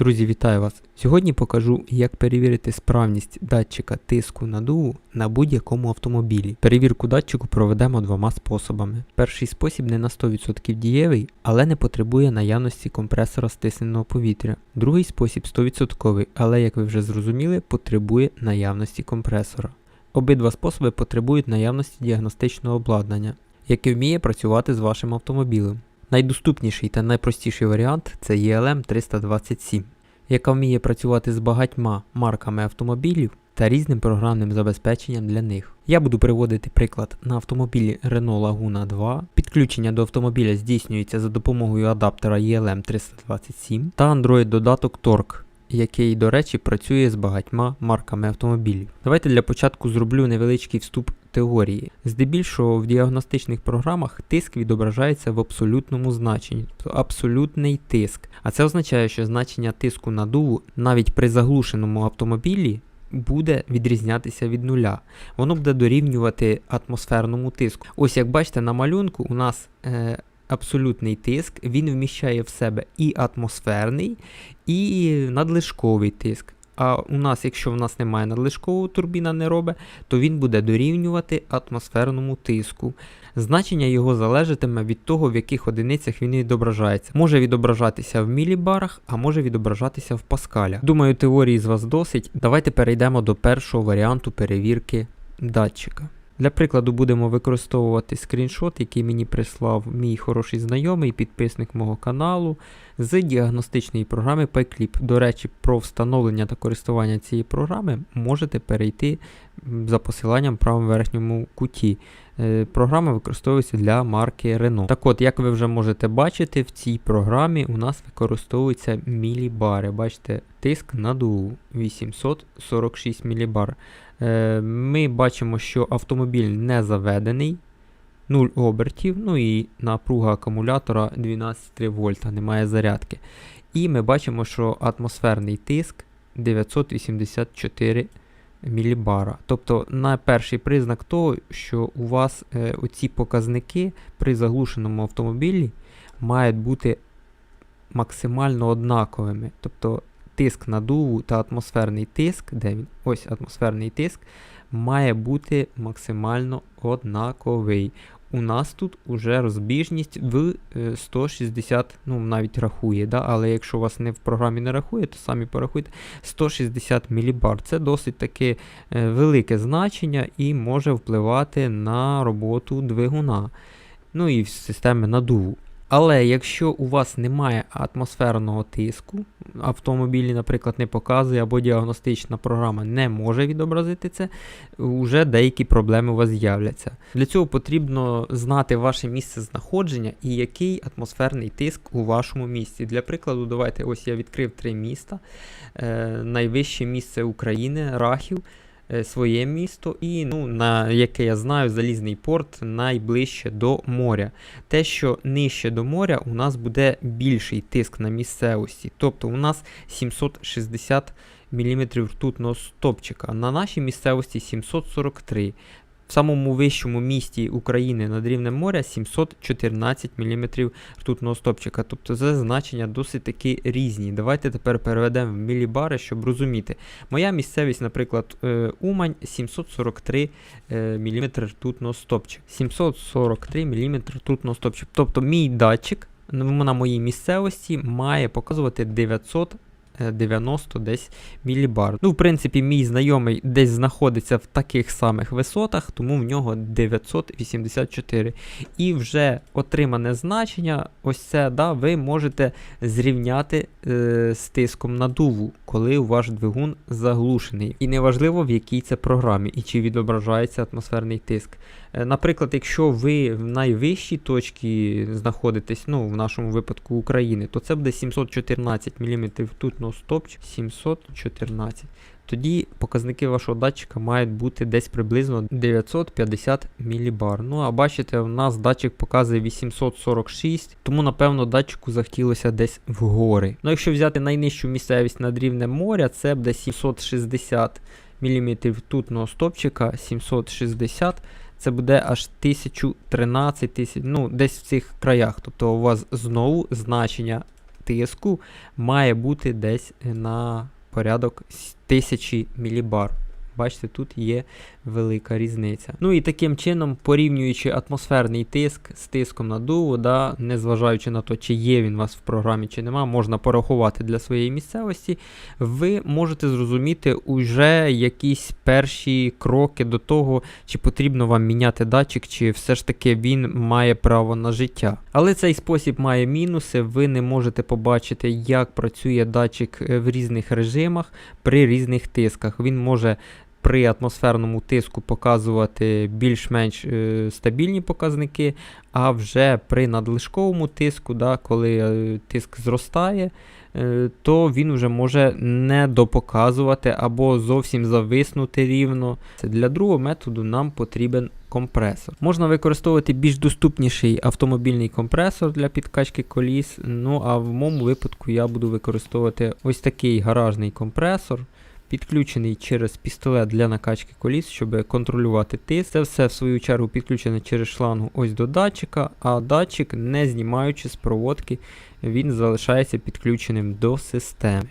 Друзі, вітаю вас! Сьогодні покажу, як перевірити справність датчика тиску надуву на будь-якому автомобілі. Перевірку датчику проведемо двома способами. Перший спосіб не на 100% дієвий, але не потребує наявності компресора стисненого повітря. Другий спосіб 100%, але, як ви вже зрозуміли, потребує наявності компресора. Обидва способи потребують наявності діагностичного обладнання, яке вміє працювати з вашим автомобілем. Найдоступніший та найпростіший варіант це ELM 327, яка вміє працювати з багатьма марками автомобілів та різним програмним забезпеченням для них. Я буду приводити приклад на автомобілі Renault Laguna 2. Підключення до автомобіля здійснюється за допомогою адаптера ELM 327 та Android додаток Torque, який, до речі, працює з багатьма марками автомобілів. Давайте для початку зроблю невеличкий вступ теорії. Здебільшого в діагностичних програмах тиск відображається в абсолютному значенні, тобто абсолютний тиск. А це означає, що значення тиску надуву навіть при заглушеному автомобілі буде відрізнятися від нуля. Воно буде дорівнювати атмосферному тиску. Ось як бачите на малюнку, у нас е, абсолютний тиск, він вміщає в себе і атмосферний, і надлишковий тиск. А у нас, якщо в нас немає надлишкового турбіна не робить, то він буде дорівнювати атмосферному тиску. Значення його залежатиме від того, в яких одиницях він відображається. Може відображатися в мілібарах, а може відображатися в паскалях. Думаю, теорії з вас досить. Давайте перейдемо до першого варіанту перевірки датчика. Для прикладу будемо використовувати скріншот, який мені прислав мій хороший знайомий, підписник мого каналу з діагностичної програми PyClip. До речі, про встановлення та користування цієї програми можете перейти за посиланням в правому верхньому куті. Е, Програма використовується для марки Renault. Так от, як ви вже можете бачити, в цій програмі у нас використовуються мілібари. Бачите, тиск на надуву 846 мілібар. Е, Ми бачимо, що автомобіль не заведений, 0 обертів, ну і напруга акумулятора 12,3 вольта, немає зарядки. І ми бачимо, що атмосферний тиск 984 мілібара. Тобто на перший признак того, що у вас е, оці показники при заглушеному автомобілі мають бути максимально однаковими. Тобто тиск надуву та атмосферний тиск, де він? Ось атмосферний тиск, має бути максимально однаковий. У нас тут уже розбіжність в е, 160, ну навіть рахує, да? але якщо у вас не в програмі не рахує, то самі порахуйте 160 мілібар. Це досить таке е, велике значення і може впливати на роботу двигуна. Ну і системи надуву. Але якщо у вас немає атмосферного тиску, автомобілі, наприклад, не показує, або діагностична програма не може відобразити це, вже деякі проблеми у вас з'являться. Для цього потрібно знати ваше місце знаходження і який атмосферний тиск у вашому місті. Для прикладу, давайте ось я відкрив три міста. Е, найвище місце України Рахів. Е, Своє місто, і, ну, на яке я знаю, залізний порт найближче до моря. Те, що нижче до моря, у нас буде більший тиск на місцевості. Тобто у нас 760 мм ртутного стопчика. На нашій місцевості 743 в самому вищому місті України над рівнем моря 714 мм ртутного стопчика. Тобто це значення досить таки різні. Давайте тепер переведемо в мілібари, щоб розуміти. Моя місцевість, наприклад, е, Умань 743 мм ртутного стопчика. 743 мм ртутного стопчика. Тобто мій датчик на моїй місцевості має показувати 900 е, 90 десь мілібар. Ну, в принципі, мій знайомий десь знаходиться в таких самих висотах, тому в нього 984. І вже отримане значення, ось це, да, ви можете зрівняти е, з тиском надуву, коли ваш двигун заглушений. І неважливо, в якій це програмі і чи відображається атмосферний тиск. Е, Наприклад, якщо ви в найвищій точці знаходитесь, ну в нашому випадку України, то це буде 714 мм ртутного стопчика. 714. Тоді показники вашого датчика мають бути десь приблизно 950 мілібар. Ну а бачите, у нас датчик показує 846, тому напевно датчику захотілося десь вгори. Ну якщо взяти найнижчу місцевість над рівнем моря, це буде 760 мм ртутного стопчика, 760 це буде аж 1013 тисяч, ну десь в цих краях. Тобто у вас знову значення тиску має бути десь на порядок с- тисячі мілібар. Бачите, тут є велика різниця. Ну і таким чином, порівнюючи атмосферний тиск з тиском надуву, да, незважаючи на те, чи є він у вас в програмі, чи нема, можна порахувати для своєї місцевості, ви можете зрозуміти уже якісь перші кроки до того, чи потрібно вам міняти датчик, чи все ж таки він має право на життя. Але цей спосіб має мінуси, ви не можете побачити, як працює датчик е, в різних режимах при різних тисках. Він може при атмосферному тиску показувати більш-менш е, стабільні показники, а вже при надлишковому тиску, да, коли е, тиск зростає, е, то він вже може не допоказувати або зовсім зависнути рівно. Для другого методу нам потрібен компресор. Можна використовувати більш доступніший автомобільний компресор для підкачки коліс. Ну а в моєму випадку я буду використовувати ось такий гаражний компресор. Підключений через пістолет для накачки коліс, щоб контролювати тиск. Це все в свою чергу підключене через шлангу ось до датчика, а датчик, не знімаючи з проводки, він залишається підключеним до системи.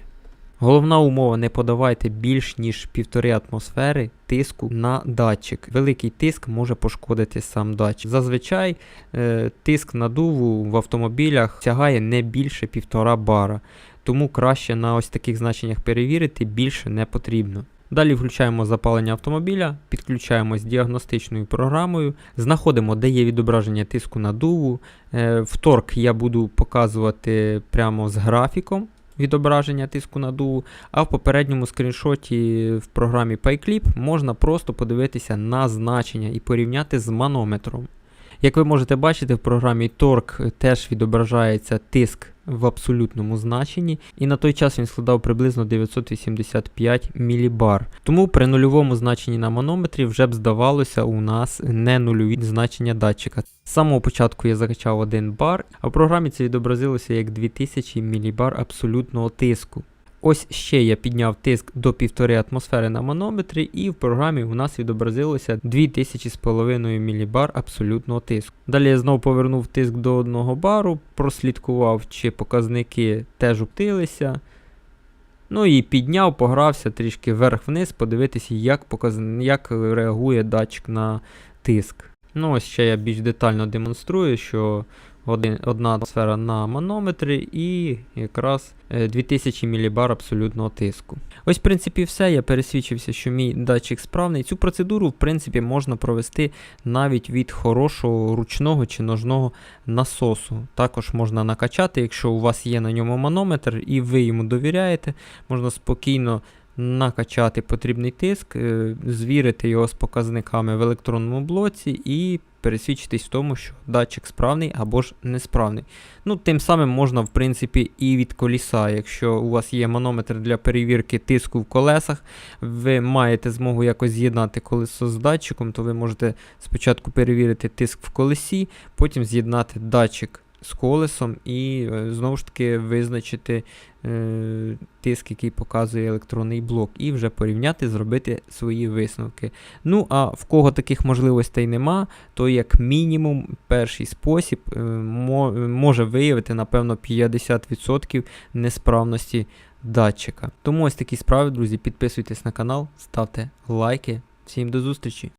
Головна умова не подавайте більш ніж 1,5 атмосфери тиску на датчик. Великий тиск може пошкодити сам датчик. Зазвичай е, тиск надуву в автомобілях сягає не більше 1,5 бара, тому краще на ось таких значеннях перевірити більше не потрібно. Далі включаємо запалення автомобіля, підключаємось з діагностичною програмою, знаходимо, де є відображення тиску надуву. Е, в торк я буду показувати прямо з графіком відображення тиску надуву, а в попередньому скріншоті в програмі PyClip можна просто подивитися на значення і порівняти з манометром. Як ви можете бачити, в програмі Torque теж відображається тиск в абсолютному значенні, і на той час він складав приблизно 985 мілібар. Тому при нульовому значенні на манометрі вже б здавалося у нас не нульові значення датчика. З самого початку я закачав 1 бар, а в програмі це відобразилося як 2000 мілібар абсолютного тиску. Ось ще я підняв тиск до 1,5 атмосфери на манометрі, і в програмі у нас відобразилося 2500 мілібар абсолютного тиску. Далі я знову повернув тиск до 1 бару, прослідкував, чи показники теж уптилися. Ну і підняв, погрався трішки вверх-вниз, подивитися, як, показ... як реагує датчик на тиск. Ну, ось ще я більш детально демонструю, що один, одна атмосфера на манометрі і якраз е, 2000 мілібар абсолютного тиску. Ось, в принципі, все. Я пересвідчився, що мій датчик справний. Цю процедуру, в принципі, можна провести навіть від хорошого ручного чи ножного насосу. Також можна накачати, якщо у вас є на ньому манометр і ви йому довіряєте, можна спокійно накачати потрібний тиск, е, звірити його з показниками в електронному блоці і пересвідчитись в тому, що датчик справний або ж несправний. Ну, Тим самим можна, в принципі, і від коліса. Якщо у вас є манометр для перевірки тиску в колесах, ви маєте змогу якось з'єднати колесо з датчиком, то ви можете спочатку перевірити тиск в колесі, потім з'єднати датчик з колесом і е, знову ж таки визначити е, тиск, який показує електронний блок, і вже порівняти, зробити свої висновки. Ну, а в кого таких можливостей нема, то як мінімум перший спосіб е, мо- може виявити, напевно, 50% несправності датчика. Тому ось такі справи, друзі. Підписуйтесь на канал, ставте лайки. Всім до зустрічі!